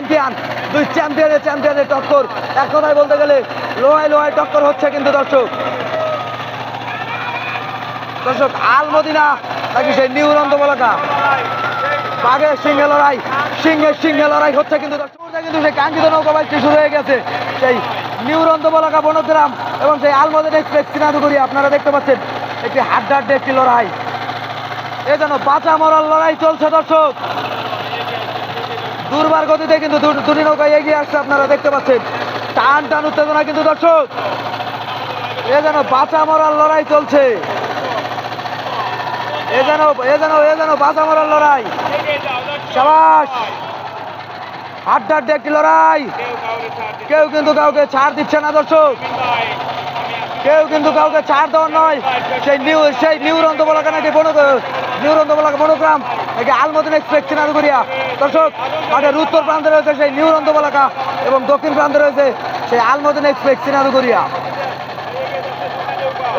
Champion, দুই চ্যাম্পিয়নের চ্যাম্পিয়নের টক্কর। এক কথায় বলতে গেলে লোহায় লোহায় টক্কর হচ্ছে কিন্তু দর্শক। দর্শক, আলমদিনা নাকি সেই নিউ রন্ধবলাকা বাঘের সিংহে লড়াই সিংহের সিংহে লড়াই হচ্ছে কিন্তু কিন্তু সেই কাঙ্ক্ষিত নৌকা শুরু হয়ে গেছে। সেই নিউ রন্ধবলাকা বনগ্রাম এবং সেই আলমদিন এক্সপ্রেস সিনাদুগুড়ি আপনারা দেখতে পাচ্ছেন, একটি হাড্ডাড্ডে একটি লড়াই। এ যেন বাঁচা মরার লড়াই চলছে দর্শক। দুর্বার গতিতে কিন্তু দুটি নৌকা এগিয়ে আসছে আপনারা দেখতে পাচ্ছেন। টান টান উত্তেজনা কিন্তু দর্শক। এ যেন বাঁচা মরার লড়াই চলছে। এ যেন এ যেন এ যেন বাঁচা মরার লড়াই। সাবাস! হাড্ডাড্ডে একটি লড়াই। কেউ কিন্তু কাউকে ছাড় দিচ্ছে না দর্শক। কেউ কিন্তু কাউকে ছাড় দেওয়ার নয়। সেই নিউ সেই নিউ রন্ধবলাকা নাকি বন নিউ রন্ধবলাকা বনগ্রাম। নাকি আলমদিন এক্সপ্রেস, চিনারুগুড়িয়া। দর্শক মাঠের উত্তর প্রান্তে রয়েছে সেই নিউ রন্ধবলাকা এবং দক্ষিণ প্রান্তে রয়েছে সেই আলমদিন এক্সপ্রেস চিনারুগুড়িয়া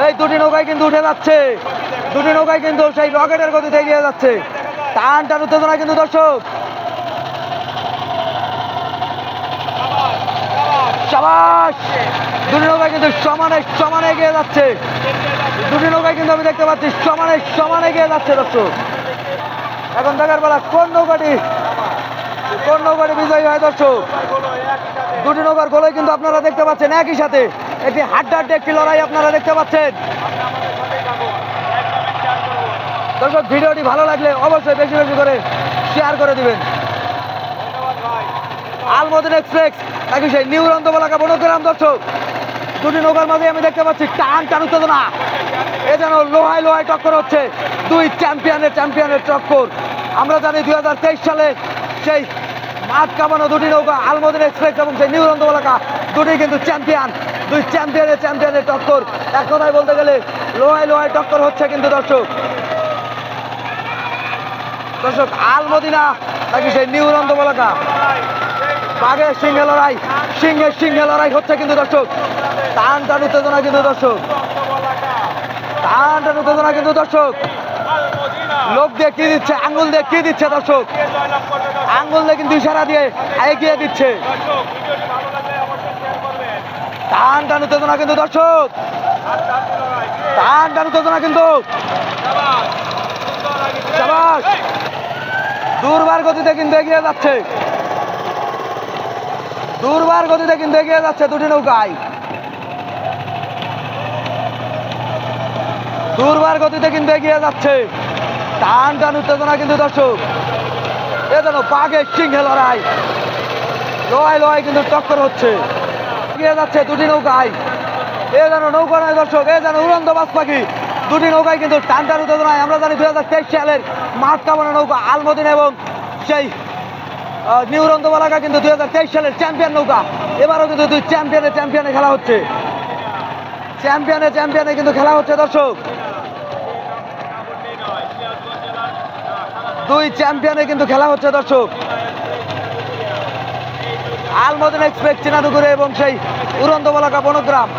এই দুটি নৌকায় কিন্তু উঠে যাচ্ছে। দুটি নৌকায় কিন্তু সেই রকেটের গতিতে এগিয়ে যাচ্ছে। টান টান উত্তেজনা কিন্তু দর্শক। দুটি নৌকায় কিন্তু সমানে সমানে এগিয়ে যাচ্ছে। দুটি নৌকায় কিন্তু আমি দেখতে পাচ্ছি সমানে সমানে এগিয়ে যাচ্ছে দর্শক। এখন দেখার বেলা কোন নৌকাটি? কোন নৌকাটি বিজয়ী হয় দর্শক? দুটি নৌকার গোলই কিন্তু আপনারা দেখতে পাচ্ছেন, একই সাথে। একটি হাড্ডাড্ডি একটি লড়াই আপনারা দেখতে পাচ্ছেন। দর্শক, ভিডিওটি ভালো লাগলে অবশ্যই বেশি বেশি করে শেয়ার করে দিবেন। আলমদিন এক্সপ্রেস নাকি সেই নিউ রন্ধবলাকা বনগ্রাম দর্শক? দুটি নৌকার মাঝে আমি দেখতে পাচ্ছি, টান টান উত্তেজনা। এ যেন লোহায় লোহায় টক্কর হচ্ছে। দুই চ্যাম্পিয়নের চ্যাম্পিয়নের টক্কর। আমরা জানি দুই হাজার তেইশ সালে সেই মাঠ কামানো দুটি নৌকা আলমদিন এক্সপ্রেস এবং সেই নিউ রন্ধবলাকা দুটি কিন্তু চ্যাম্পিয়ন দুই চ্যাম্পিয়নের চ্যাম্পিয়নের টক্কর। এক কথায় বলতে গেলে লোহায় লোহায় টক্কর হচ্ছে কিন্তু দর্শক। দর্শক, আলমদিনা নাকি সেই নিউ রন্ধবলাকা বাঘের সিংহে লড়াই সিংহের সিংহে লড়াই হচ্ছে কিন্তু দর্শক। টান টান উত্তেজনা কিন্তু দর্শক। টান টান উত্তেজনা কিন্তু দর্শক। লোক কি দিচ্ছে, আঙ্গুল কি দিচ্ছে দর্শক। আঙ্গুল দিয়ে কিন্তু ইশারা দিয়ে এগিয়ে দিচ্ছে। টান টান উত্তেজনা কিন্তু দর্শক। টান টান উত্তেজনা কিন্তু। দুর্বার গতিতে কিন্তু এগিয়ে যাচ্ছে। দুর্বার গতিতে কিন্তু এগিয়ে যাচ্ছে দুটি নৌকায়। দুর্বার গতিতে কিন্তু এগিয়ে যাচ্ছে। টান টান উত্তেজনা কিন্তু দর্শক। এ যেন বাঘের সিংহে লড়াই। লড়াই লড়াই কিন্তু টক্কর হচ্ছে। এগিয়ে যাচ্ছে দুটি নৌকায়। এ যেন নৌকা নয় দর্শক এ যেন উড়ন্ত বাস পাখি দুটি নৌকায় কিন্তু টান টান উত্তেজনায়। আমরা জানি দুই হাজার তেইশ সালের মাঠ কামানো নৌকা আলমদিন এবং সেই আহ, নিউ রন্ধবালাকা কিন্তু দুই হাজার তেইশ সালের চ্যাম্পিয়ন নৌকা। এবারও কিন্তু দুই চ্যাম্পিয়নে চ্যাম্পিয়নে খেলা হচ্ছে। চ্যাম্পিয়নে চ্যাম্পিয়নে কিন্তু খেলা হচ্ছে দর্শক। দুই চ্যাম্পিয়নে কিন্তু খেলা হচ্ছে, দর্শক। আলমদিন এক্সপ্রেস চিনাদুগুরে এবং সেই উড়ন্ত বলাকা বনগ্রাম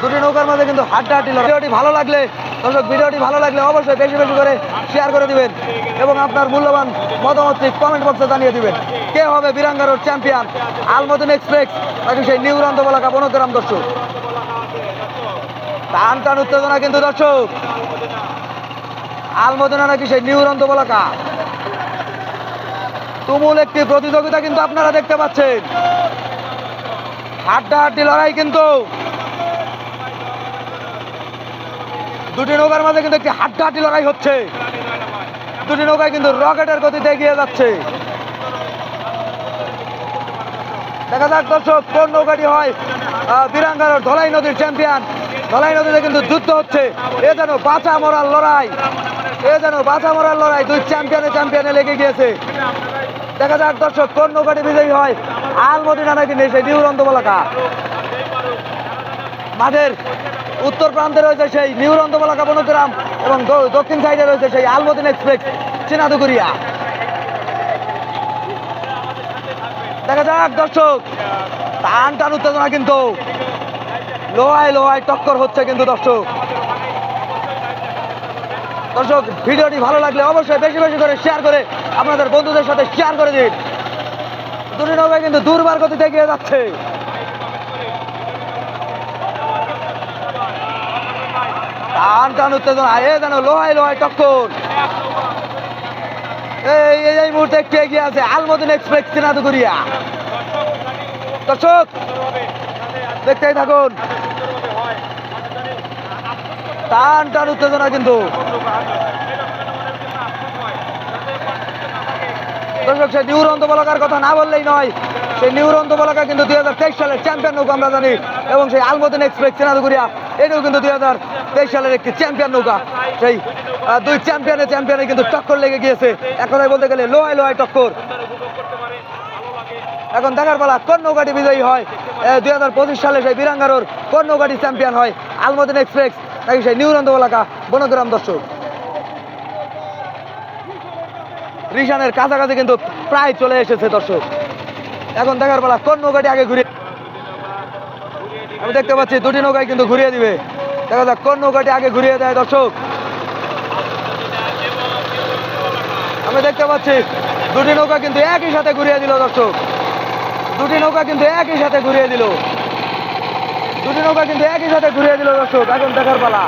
দুটি নৌকার মধ্যে কিন্তু হাড্ডাহাড্ডি। ভিডিওটি ভালো লাগলে, দর্শক, ভিডিওটি ভালো লাগলে অবশ্যই বেশি বেশি করে শেয়ার করে দিবেন এবং আপনার মূল্যবান মতামতটি কমেন্ট বক্সে জানিয়ে দিবেন। কে হবে বীরাঙ্গারোর চ্যাম্পিয়ন আলমদিন এক্সপ্রেস, নাকি সেই নিউ রন্ধবলাকা বনগ্রাম দর্শক? টান টান উত্তেজনা কিন্তু, দর্শক। আলমদিনা নাকি সেই নিউ রন্ধবলাকা তুমুল একটি প্রতিযোগিতা কিন্তু আপনারা দেখতে পাচ্ছেন। হাড্ডাহাড্ডি লড়াই কিন্তু। দুটি নৌকার মাঝে কিন্তু একটি হাড্ডাহাড্ডি লড়াই হচ্ছে। দুটি নৌকায় কিন্তু রকেটের গতিতে এগিয়ে যাচ্ছে। দেখা যাক দর্শক কোন নৌকাটি হয়? আহ, বীরাঙ্গানোর ধলাই নদীর চ্যাম্পিয়ন। ধলাই নদীতে কিন্তু যুদ্ধ হচ্ছে। এ যেন বাঁচা মরার লড়াই। এ যেন বাঁচা মরার লড়াই, দুই চ্যাম্পিয়নে চ্যাম্পিয়নে লেগে গিয়েছে। দেখা যাক দর্শক, কোন নৌকাটি বিজয়ী হয়? আলমদিনা নাকি নেই সেই নিউ রন্ধবলাকা মাঠের উত্তর প্রান্তে রয়েছে সেই নিউ রন্ধবলাকা বনগ্রাম এবং দক্ষিণ সাইডে রয়েছে সেই আলমদিন এক্সপ্রেস চিনাদুগুরিয়া দেখা যাক দর্শক, টান টান উত্তেজনা কিন্তু। লোহায় লোহায় টক্কর হচ্ছে কিন্তু দর্শক। দর্শক, ভিডিওটি ভালো লাগলে অবশ্যই বেশি বেশি করে শেয়ার করে আপনাদের বন্ধুদের সাথে শেয়ার করে দিন। দুটি নৌকা কিন্তু দুর্বার গতিতে এগিয়ে যাচ্ছে। টান টান, উত্তেজনা, এ যেন লোহাই লোহাই টক্কর। এই এই মুহূর্তে একটু এগিয়ে আছে আলমদিন এক্সপ্রেস চিনাদুগুরিয়া দর্শক, দেখতেই থাকুন। টান টান উত্তেজনা কিন্তু। দর্শক, সেই নিউরন্ত বলাকার কথা না বললেই নয়। সেই নিউরন্ত বলাকা কিন্তু দুই হাজার তেইশ সালের চ্যাম্পিয়ন নৌকা আমরা জানি, এবং সেই আলমদিন এক্সপ্রেস চেনাদুগুরিয়া এটাও কিন্তু দুই হাজার তেইশ সালের একটি চ্যাম্পিয়ন নৌকা। সেই দুই চ্যাম্পিয়নে চ্যাম্পিয়নে কিন্তু টক্কর লেগে গিয়েছে। এখন বলতে গেলে লোহায় লোহায় টক্কর। এখন দেখার পালা, কোন নৌকাটি বিজয়ী হয়? দুই হাজার পঁচিশ সালে সেই বীরাঙ্গারোর কোন নৌকাটি চ্যাম্পিয়ন হয়? আলমদিন এক্সপ্রেস নাকি সেই নিউরন্ত বলাকা বনগ্রাম দর্শক। রিশানের কাছাকাছি কিন্তু প্রায় চলে এসেছে দর্শক। এখন দেখার পালা, কোন নৌকাটি আগে ঘুরে আমি দেখতে পাচ্ছি দুটি নৌকায় কিন্তু ঘুরিয়ে দিবে। দেখা যাক কোন নৌকাটি আগে ঘুরিয়ে দেয় দর্শক। আমি দেখতে পাচ্ছি দুটি নৌকা কিন্তু একই সাথে ঘুরিয়ে দিল দর্শক। দুটি নৌকা কিন্তু একই সাথে ঘুরিয়ে দিল। দুটি নৌকা কিন্তু একই সাথে ঘুরিয়ে দিল দর্শক, এখন দেখার পালা।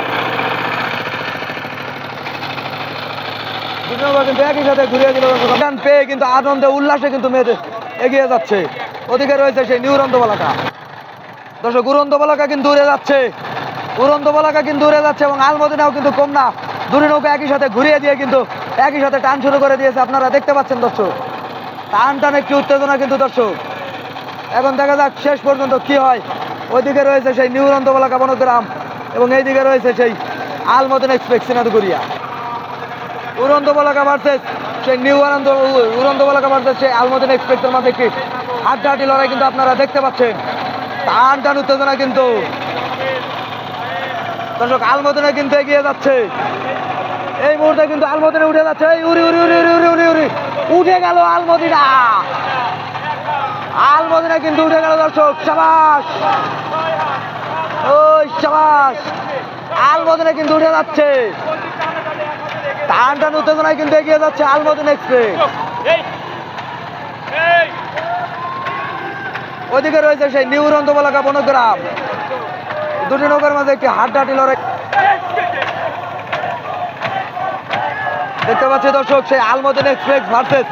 দুটি নৌকা কিন্তু একই সাথে ঘুরিয়ে দিল দর্শক। পেয়ে কিন্তু আনন্দে, উল্লাসে কিন্তু মেয়েদের এগিয়ে যাচ্ছে। রয়েছে সেই নিউরন্ত দর্শক কিন্তু যাচ্ছে। কিন্তু যাচ্ছে এবং আলমদিনাও কিন্তু কম না। দুটি নৌকা একই সাথে ঘুরিয়ে দিয়ে কিন্তু একই সাথে টান শুরু করে দিয়েছে। আপনারা দেখতে পাচ্ছেন দর্শক। টান টান একটি উত্তেজনা কিন্তু দর্শক। এখন দেখা যাক শেষ পর্যন্ত কি হয়। ওইদিকে রয়েছে সেই নিউরন্ত বলাকা বনগ্রাম এবং এইদিকে রয়েছে সেই আলমদিন এক্সপ্রেস সিনাদুগুরিয়া উড়ন্ত বলাকা ভার্সেস সেই নিউ আনন্দ উড়ন্ত বলাকা ভার্সেস সেই আলমদিন এক্সপ্রেসের মাঝে একটি হাড্ডাহাড্ডি লড়াই কিন্তু আপনারা দেখতে পাচ্ছেন টান টান উত্তেজনা কিন্তু দর্শক আলমদিনে কিন্তু এগিয়ে যাচ্ছে এই মুহূর্তে কিন্তু আলমদিনে উঠে যাচ্ছে উড়ি উড়ি উড়ি উড়ি উড়ি উড়ি উঠে গেল আলমদিনা আলমদিনা কিন্তু উঠে গেল দর্শক, সাবাস। ওই সাবাস। আলমদিনা কিন্তু উঠে যাচ্ছে। টান টান উত্তেজনায় কিন্তু এগিয়ে যাচ্ছে আল আলমদিন এক্সপ্রেস ওইদিকে রয়েছে সেই নিউরন্ত বলাকা বনগ্রাম। দুটি নৌকার মাঝে একটি হাড্ডাহাড্ডি লড়াই। দেখতে পাচ্ছি দর্শক, সেই আলমদিন এক্সপ্রেস ভার্সেস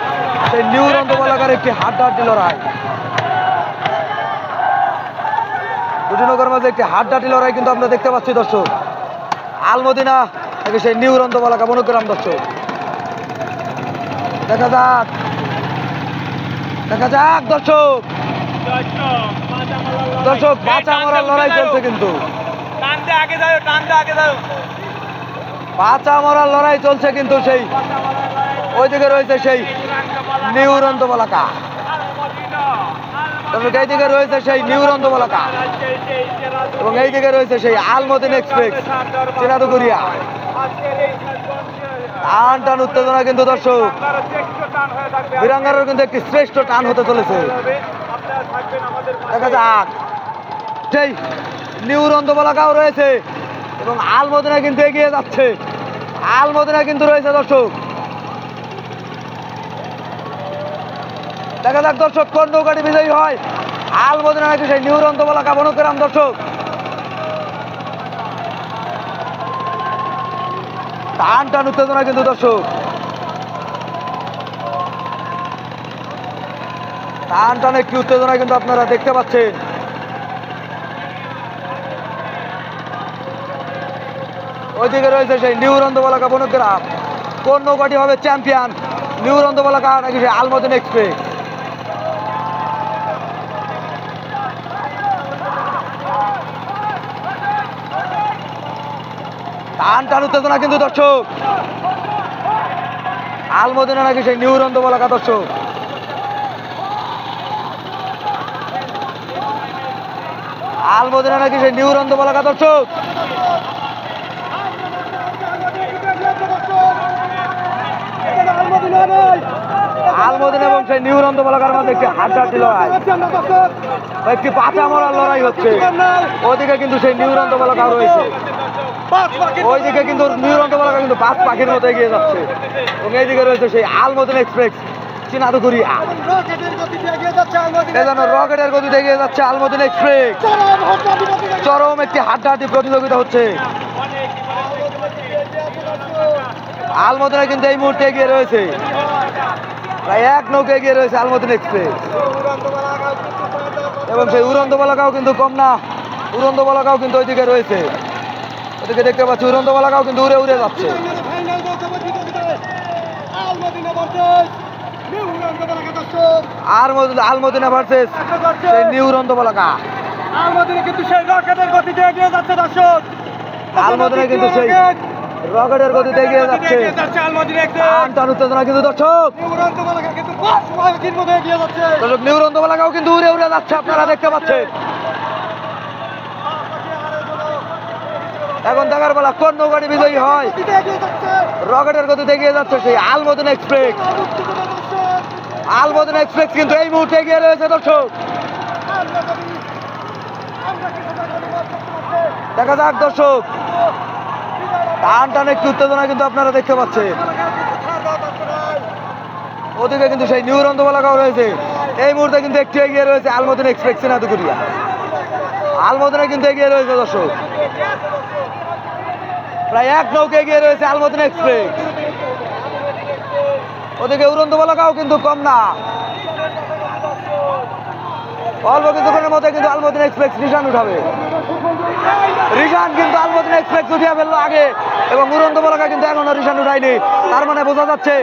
সেই নিউরন্ত বলাকার একটি হাড্ডাহাড্ডি লড়াই। দুটি মাঝে একটি হাড্ডাহাড্ডি লড়াই কিন্তু আমরা দেখতে পাচ্ছি দর্শক। আলমদিনা থেকে সেই নিউরন্ত বলাকা বনগ্রাম দর্শক। দেখা যাক। দেখা যাক দর্শক। দর্শক বাঁচা মরার লড়াই চলছে কিন্তু। বাঁচা মরার লড়াই চলছে কিন্তু সেই ওইদিকে রয়েছে সেই নিউরন্ত বলাকা দর্শক এইদিকে রয়েছে সেই নিউরন্ত বলাকা এবং এইদিকে রয়েছে সেই আলমদিন এক্সপ্রেস চেনাদুগুরিয়া টান টান উত্তেজনা কিন্তু দর্শক। বীরাঙ্গারের কিন্তু একটি শ্রেষ্ঠ টান হতে চলেছে। দেখা যাক। সেই নিউরন্ত বলাকাও রয়েছে এবং আলমদিনা কিন্তু এগিয়ে যাচ্ছে। আলমদিনা কিন্তু রয়েছে দর্শক। দেখা যাক, দর্শক, কোন নৌকাটি বিজয়ী হয়। আলমদিনা নাকি সেই নিউরন্ত বলাকা বনকেরাম দর্শক। টান টান উত্তেজনা কিন্তু, দর্শক। টান টান একটি উত্তেজনা কিন্তু আপনারা দেখতে পাচ্ছেন। ওইদিকে রয়েছে সেই নিউরন্ত বলাকা বনগ্রাম কোন নৌকাটি হবে চ্যাম্পিয়ন? নিউরন্ত বলাকা নাকি সেই আলমদিন এক্সপ্রেস? টান টান উত্তেজনা কিন্তু দর্শক। আলমদিনা নাকি সেই নিউরন্ত বলাকা দর্শক। আলমদিনা নাকি সেই নিউরন্ত বলাকা দর্শক। আলমদিনা এবং সেই নিউরন্ত বলাকার মধ্যে একটি হাড্ডাহাড্ডি লড়াই। একটি পাচা মরার লড়াই হচ্ছে। ওদিকে কিন্তু সেই নিউরন্ত বলাকা রয়েছে। ওইদিকে কিন্তু নিউরন্ত বলাকা কিন্তু পাঁচ পাখির মতো এগিয়ে যাচ্ছে। এবং এইদিকে রয়েছে সেই গতিতে এগিয়ে যাচ্ছে চরম একটি হাড্ডাহাড্ডি প্রতিযোগিতা হচ্ছে। আলমদিনা কিন্তু এই মুহূর্তে এগিয়ে রয়েছে। এক নৌকে এগিয়ে রয়েছে আলমদিন এক্সপ্রেস। এবং সেই উড়ন্ত বলাকাও কিন্তু কম না। উড়ন্ত বলাকাও কিন্তু ওইদিকে রয়েছে। ওদিকে দেখতে পাচ্ছি উড়ন্ত বলাকাও কিন্তু উড়ে উড়ে যাচ্ছে। আর আলমদিনা ভার্সেস নিউ উড়ন্ত বলাকা আলমদিনা কিন্তু সেই রকেটের গতিতে এগিয়ে যাচ্ছে দর্শক। আলমদিনা কিন্তু সেই রকেটের গতিতে এগিয়ে যাচ্ছে। আলমদিনা টান উত্তেজনা কিন্তু দর্শক। দর্শক নিউ উড়ন্ত বলাকাও কিন্তু উড়ে উড়ে যাচ্ছে আপনারা দেখতে পাচ্ছেন। এখন দেখার বেলা কোন নৌকাটি বিজয়ী হয়? রকেটের গতিতে এগিয়ে যাচ্ছে সেই আলমদিন এক্সপ্রেস। আলমদিন এক্সপ্রেস কিন্তু এই মুহূর্তে এগিয়ে রয়েছে দর্শক। দেখা যাক দর্শক। টান টান একটু উত্তেজনা কিন্তু আপনারা দেখতে পাচ্ছেন। ওদিকে কিন্তু সেই নিউ রন্ধবালাকাও রয়েছে। এই মুহূর্তে কিন্তু একটু এগিয়ে রয়েছে আলমদিন এক্সপ্রেস, সিনাদুকুরিয়া। আলমদিনে কিন্তু এগিয়ে রয়েছে দর্শক। প্রায় এক নৌকে এগিয়ে রয়েছে আলমদিন এক্সপ্রেস। ওদিকে উড়ন্ত বলাকাও কিন্তু কম না। অল্প কিছুক্ষণের মধ্যে কিন্তু আলমদিন এক্সপ্রেস রিশান উঠাবে। রিশান কিন্তু আলমদিন এক্সপ্রেস উঠিয়ে ফেলল আগে, এবং উড়ন্ত বলাকা কিন্তু এখনও রিশান উঠায়নি। তার মানে বোঝা যাচ্ছে